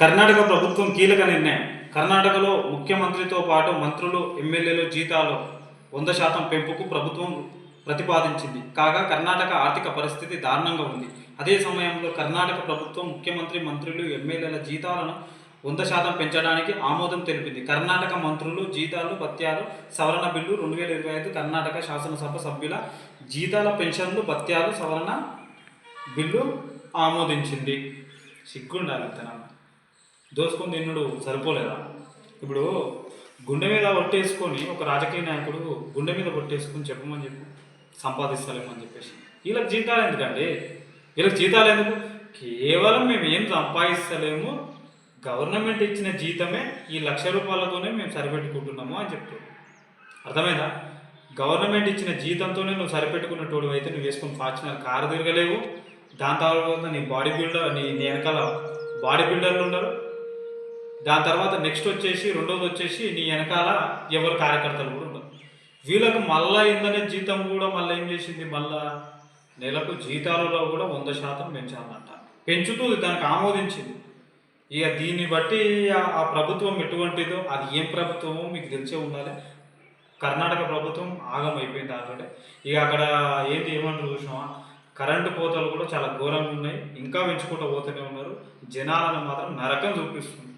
కర్ణాటక ప్రభుత్వం కీలక నిర్ణయం. కర్ణాటకలో ముఖ్యమంత్రితో పాటు మంత్రులు ఎమ్మెల్యేలు జీతాలు వంద శాతం పెంపుకు ప్రభుత్వం ప్రతిపాదించింది. కాగా కర్ణాటక ఆర్థిక పరిస్థితి దారుణంగా ఉంది. అదే సమయంలో కర్ణాటక ప్రభుత్వం ముఖ్యమంత్రి మంత్రులు ఎమ్మెల్యేల జీతాలను వంద శాతం పెంచడానికి ఆమోదం తెలిపింది. కర్ణాటక మంత్రులు జీతాలు భత్యాలు సవరణ బిల్లు రెండు వేల ఇరవై ఐదు కర్ణాటక శాసనసభ సభ్యుల జీతాల పెన్షన్లు భత్యాలు సవరణ బిల్లు ఆమోదించింది. సిగ్గుండాలి తన దోసుకొని తిన్నుడు సరిపోలేదా? ఇప్పుడు గుండె మీద ఒట్టేసుకొని ఒక రాజకీయ నాయకుడు గుండె మీద కొట్టేసుకొని చెప్పమని చెప్పు సంపాదిస్తలేమని చెప్పేసి. వీళ్ళకి జీతాలు ఎందుకండి? వీళ్ళకి జీతాలు ఎందుకు? కేవలం మేము ఏం సంపాదిస్తలేము గవర్నమెంట్ ఇచ్చిన జీతమే ఈ లక్ష రూపాయలతోనే మేము సరిపెట్టుకుంటున్నాము అని చెప్తాడు అర్థమైందా? గవర్నమెంట్ ఇచ్చిన జీతంతోనే నువ్వు సరిపెట్టుకున్నటువంటి అయితే నువ్వు వేసుకుని ఫార్చునర్ కారు తిరగలేవు దాని తర్వాత నీ బాడీ బిల్డర్ నీ వెనకాల బాడీ బిల్డర్లు ఉన్నారు దాని తర్వాత నెక్స్ట్ వచ్చేసి రెండోది వచ్చేసి నీ వెనకాల ఎవరు కార్యకర్తలు కూడా ఉన్నారు వీళ్ళకు మళ్ళా ఇందనే జీతం కూడా మళ్ళీ ఏం చేసింది? మళ్ళా నెలకు జీతాలలో కూడా వంద శాతం పెంచాలంట. పెంచుతూ దానికి ఆమోదించింది. ఇక దీన్ని బట్టి ఆ- ప్రభుత్వం ఎటువంటిదో అది ఏం ప్రభుత్వమో మీకు తెలిసే ఉండాలి. కర్ణాటక ప్రభుత్వం ఆగం అయిపోయింది ఆల్రెడీ. ఇక అక్కడ ఏంటి ఏమంటారు చూసినావా? కరెంటు కోతలు కూడా చాలా ఘోరంగా ఉన్నాయి. ఇంకా పెంచుకుంటూ పోతూనే ఉన్నారు. జనాలను మాత్రం నరకం చూపిస్తుంది.